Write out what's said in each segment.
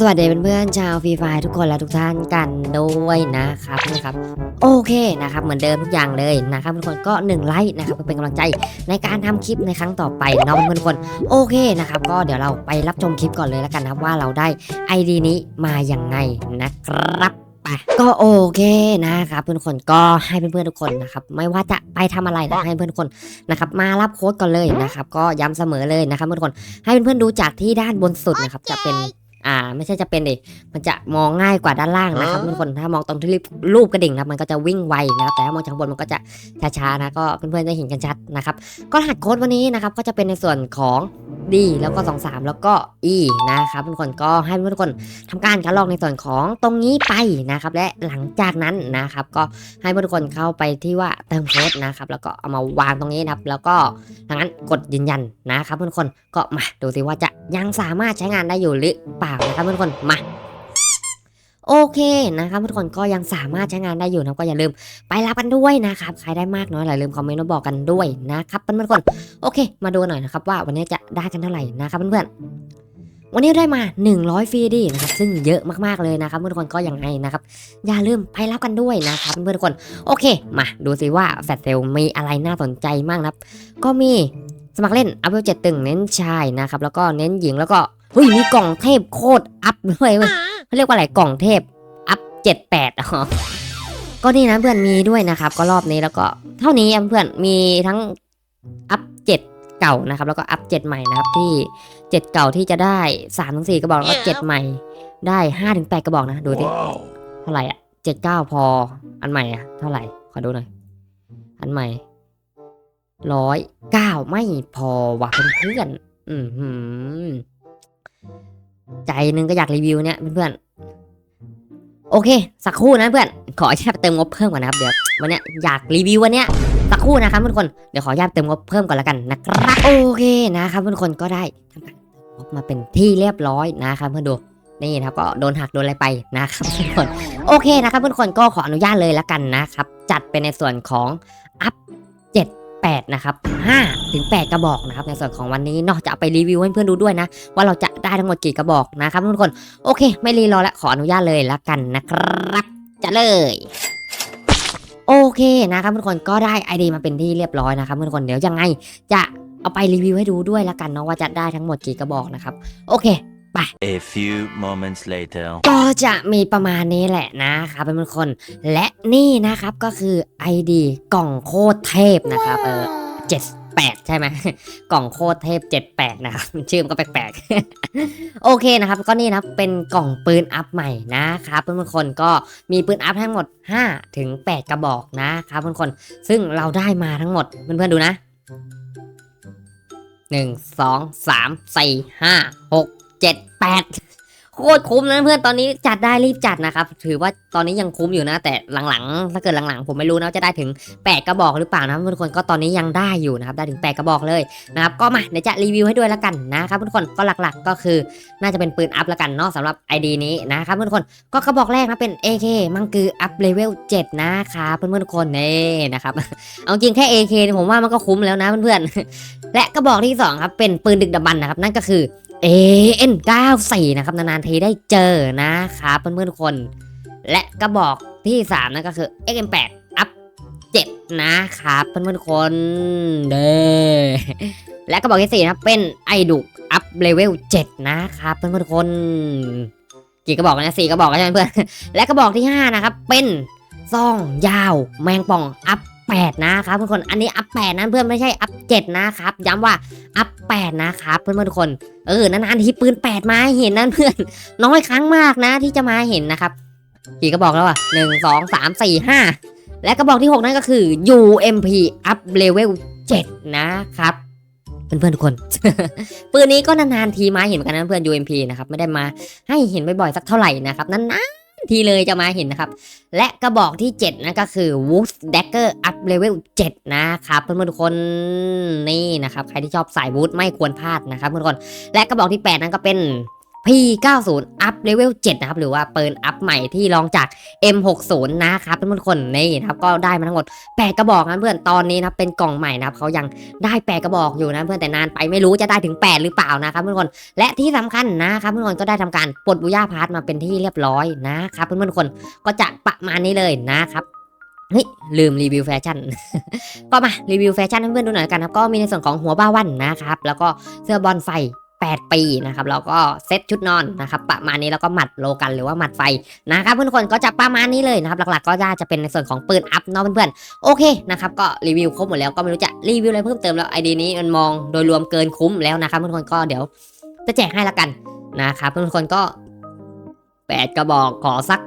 สวัสดีเพื่อนๆชาวฟรีไฟทุกคนและทุกท่านกันด้วยนะครับนะครับ โอเคนะครับ เหมือนเดิมทุกอย่างเลยนะครับทุกคนก็1ไลค์นะครับเพื่อเป็นกำลังใจในการทำคลิปในครั้งต่อไปเนาะเพื่อนๆทุกคนโอเคนะครับก็เดี๋ยวเราไปรับชมคลิปก่อนเลยแล้วกันนะครับว่าเราได้ ID นี้มาอย่างไงนะครับไปก็โอเคนะครับเพื่อนคนก็ให้เพื่อนๆทุกคนนะครับไม่ว่าจะไปทำอะไรนะให้เพื่อนทุกคนนะครับมารับโค้ดก่อนเลยนะครับก็ย้ำเสมอเลยนะครับเพื่อนคนให้เพื่อนๆดูจากที่ด้านบนสุดนะครับจะเป็น อ่า ไม่ใช่จะเป็นดิมันจะมองง่ายกว่าด้านล่างนะครับทุกคนถ้ามองตรงที่รูปกระดิ่งนะครับมันก็จะวิ่งไวนะครับแต่ถ้ามองจากข้างบนมันก็จะช้าๆนะก็เพื่อนๆจะเห็นกันชัดนะครับก็รหัสโค้ดวันนี้นะครับก็จะเป็นในส่วนของ D แล้วก็2 3 แล้วก็ E นะครับทุกคนก็ให้เพื่อนๆทุกคนทำการคัดลอกในส่วนของตรงนี้ไปนะครับ และหลังจากนั้นนะครับ ก็ให้เพื่อนๆทุกคนเข้าไปที่ว่าเติมโค้ดนะครับ แล้วก็เอามาวางตรงนี้นะครับ แล้วก็ทางนั้นกดยืนยันนะครับเพื่อนๆทุกคนก็มาดูสิว่าจะ ยังสามารถใช้งานได้อยู่หรือเปล่านะครับเพื่อนๆทุกคนมาโอเคนะครับทุกคนก็ยังสามารถใช้งานได้อยู่นะก็อย่าลืมไปรับกันด้วยนะครับใครได้มากน้อยอย่าลืมคอมเมนต์มาบอกกันด้วยนะครับเพื่อนๆคนโอเค มาดูหน่อยนะครับว่าวันนี้จะได้กันเท่าไหร่นะครับเพื่อนๆวันนี้ได้มา 100ฟรีดีนะครับซึ่งเยอะมากๆเลยนะครับเพื่อนๆคนก็ยังไงนะครับอย่าลืมไปรับกันด้วยนะครับเพื่อนๆคนโอเค มาดูสิว่าแฟลชเซลมีอะไรน่าสนใจมากนะครับ ก็มี สมัครเล่นอัพเวลเจ็ดตึงเน้นชายนะครับแล้วก็เน้นหญิงแล้วก็เฮ้ยมีกล่องเทพโคตรอัพด้วยเว้ยเขาเรียกว่าอะไรกล่องเทพอัพเจ็ดแปดอ๋อก็นี่นะเพื่อนมีด้วยนะครับ ก็รอบนี้แล้วก็เท่านี้อะเพื่อนมีทั้งอัพเจ็ดเก่านะครับ แล้วก็อัพเจ็ดใหม่นะครับที่เจ็ดเก่าที่จะได้สามถึงสี่กระบอกแล้วก็เจ็ดใหม่ได้ห้าถึงแปดกระบอกนะดูสิเท่าไหร่อะเจ็ดเก้าพออันใหม่อะเท่าไหร่ขอดูหน่อยอันใหม่ ร้อยเก้าไม่พอว่ะเพื่อนๆอืมหืมใจนึงก็อยากรีวิวเนี่ยเพื่อนๆโอเค สักครู่นะเพื่อน ขออนุญาตเติมงบเพิ่มก่อนนะครับเดี๋ยววันนี้อยากรีวิววันนี้สักครู่นะครับทุกคนเดี๋ยวขออนุญาตเติมงบเพิ่มก่อนแล้วกันนะครับโอเคนะครับทุกคนก็ได้ทำการเติมงบมาเป็นที่เรียบร้อยนะครับเพื่อนดูนี่นะครับก็โดนหักโดนอะไรไปนะครับทุกคนโอเคนะครับทุกคนก็ขออนุญาตเลยล้วกันนะครับจัดเป็นในส่วนของ 8 นะครับ5ถึง 8 กระบอกนะครับในส่วนของวันนี้เนอกจะไปรีวิวให้เพื่อนดูด้วยนะ ว่าเราจะได้ทั้งหมดกี่กระบอกนะครับทุกคนโอเค ไม่รีรอแล้วขออนุญาตเลยละกันนะครับจะเลยโอเคนะครับทุกคนก็ได้ไอเดียมาเป็นที่เรียบร้อยนะครับทุกคนเดี๋ยวยังไงจะเอาไปรีวิวให้ดูด้วยละกันเนาะว่าจะได้ทั้งหมดกี่กระบอกนะครับโอเค A few moments later. ก็จะมีประมาณนี้แหละนะครับเป็นคน และนี่นะครับก็คือ ID กล่องโคตรเทพนะครับเออเจ็ดแปดใช่ไหมกล่องโคตรเทพ78นะครับชื่อมันก็แปลกๆ โอเคนะครับ ก็นี่นะครับเป็นกล่องปืนอัพใหม่นะครับเพื่อนๆคนก็มีปืนอัพทั้งหมด5ถึง8กระบอกนะครับเพื่อนๆคนซึ่งเราได้มาทั้งหมดเพื่อนๆดูนะ 1 2 3 4 5 6 7 8โคตรคุ้มนะเพื่อนตอนนี้จัดได้รีบจัดนะครับ ถือว่าตอนนี้ยังคุ้มอยู่นะ แต่หลังๆ ถ้าเกิดหลังๆ ผมไม่รู้นะจะได้ถึง 8 กระบอกหรือเปล่านะทุกคนก็ตอนนี้ยังได้อยู่นะครับได้ถึง 8 กระบอกเลยนะครับก็มาเดี๋ยวจะรีวิวให้ด้วยแล้วกันนะครับทุกคนก็หลักๆก็คือน่าจะเป็นปืนอัพแล้วกันเนาะสำหรับ ID นี้นะครับทุกคนก็กระบอกแรกนะเป็น AK มังคืออัพเลเวล7นะครับเพื่อนๆทุกคนนี่นะครับเอาจริงแค่ AK เนี่ยผมว่ามันก็คุ้มแล้วนะเพื่อนๆและกระบอกที่สองครับเป็นปืนดึกดำบรรนะครับนั่นก็คือ AN94 นะครับนานๆทีได้เจอนะครับเพื่อนๆทุกคน และกระบอกที่ 3 นั่นก็คือ XM8 อัพ7นะครับเพื่อนๆทุกคนเด้อและกระบอกที่ 4 นะครับเป็นไอดุกอัพเลเวล7นะครับเพื่อนๆทุกคนกี่กระบอกนะสี่กระบอกใช่ไหมเพื่อนและกระบอกที่ 5 นะครับ เป็นซองยาวแมงป่องอัพ 8 นะครับเพื่อนๆทุกคนอันนี้อัพ8นะเพื่อนไม่ใช่อัพ7นะครับย้ำว่าอัพ8นะครับเพื่อนทุกคนเออนานๆที่ปืนแปดมาให้เห็นนั่นเพื่อนน้อยครั้งมากนะที่จะมาเห็นนะครับกี่กระบอกแล้วอะหนึ่งสองสามสี่ห้าและกระบอกที่ 6 นั่นก็คือ UMP Up Level 7 นะครับเพื่อนๆทุกคน ปืนนี้ก็นานๆทีมาเห็นเหมือนกันนะเพื่อน UMP นะครับไม่ได้มาให้เห็นบ่อยๆสักเท่าไหร่นะครับนาน ทีเลยจะมาเห็นนะครับ และกระบอกที่ 7นั่นก็คือ Wolf Dagger Up Level 7 นะครับเพื่อนๆทุกคนนี่นะครับ ใครที่ชอบสายวูดไม่ควรพลาดนะครับเพื่อนๆทุกคนและกระบอกที่ 8 นั้นก็เป็น P90 Up Level 7นะครับหรือว่าปืนอัพใหม่ที่รองจาก M60 นะครับเพื่อนๆทุกคนนี่นะครับก็ได้มาทั้งหมด8กระบอกนะเพื่อนตอนนี้นะเป็นกล่องใหม่นะครับเขายังได้8กระบอกอยู่นะเพื่อนแต่นานไปไม่รู้จะได้ถึง 8 หรือเปล่านะครับเพื่อนๆทุกคนและที่สำคัญนะครับเพื่อนๆทุกคนก็ได้ทำการปลดบูย่าพาร์ทมาเป็นที่เรียบร้อยนะครับเพื่อนๆทุกคนก็จะประมาณนี้เลยนะครับเฮ้ยลืมรีวิวแฟชั่น ก็มารีวิวแฟชั่นให้เพื่อนดูหน่อยกันครับก็มีในส่วนของหัวบ้าวันนะครับแล้วก็เสื้อบอลไฟ 8 ปีนะครับแล้วก็เซ็ตชุดนอนนะครับประมาณนี้แล้วก็หมัดโลกันหรือว่าหมัดไฟนะครับเพื่อนๆคนก็จะประมาณนี้เลยนะครับหลักๆ ก็จะเป็นในส่วนของปืนอัพเนาะเพื่อนๆโอเคนะครับก็รีวิวครบหมดแล้วก็ไม่รู้จะรีวิวอะไรเพิ่มเติมแล้วไอเดียนี้มันมองโดยรวมเกินคุ้มแล้วนะครับเพื่อนๆกคนก็เดี๋ยวจะแจกให้ละกันนะครับทุกคนก็แปดกระบอกขอสัก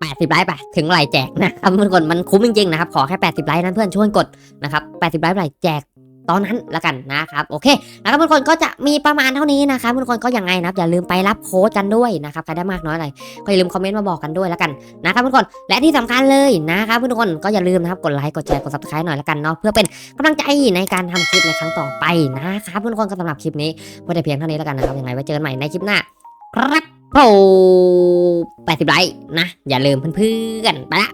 แปดสิบไลค์ไปถึงไหลแจกนะครับทุกคนมันคุ้มจริงๆนะครับขอแค่แปดสิบไลค์นั้นเพื่อนช่วยกดนะครับแปดสิบไลค์ไหลแจก ตอนนั้นละกันนะครับโอเคนะครับทุกคนก็จะมีประมาณเท่านี้นะครับทุกคนก็ยังไงนะอย่าลืมไปรับโค้ดกันด้วยนะครับใครได้มากน้อยอะไรก็อย่าลืมคอมเมนต์มาบอกกันด้วยละกันนะครับทุกคนและที่สำคัญเลยนะครับทุกคนก็อย่าลืมนะครับกดไลค์กดแชร์กดซับสไครต์หน่อยละกันเนาะเพื่อเป็นกำลังใจในการทำคลิปในครั้งต่อไปนะครับทุกคนก็สำหรับคลิปนี้ก็ได้เพียงเท่านี้แล้วกันนะครับยังไงไว้เจอกันใหม่ในคลิปหน้า ครับโปร80ไลค์นะอย่าลืมเพื่อนๆไปละ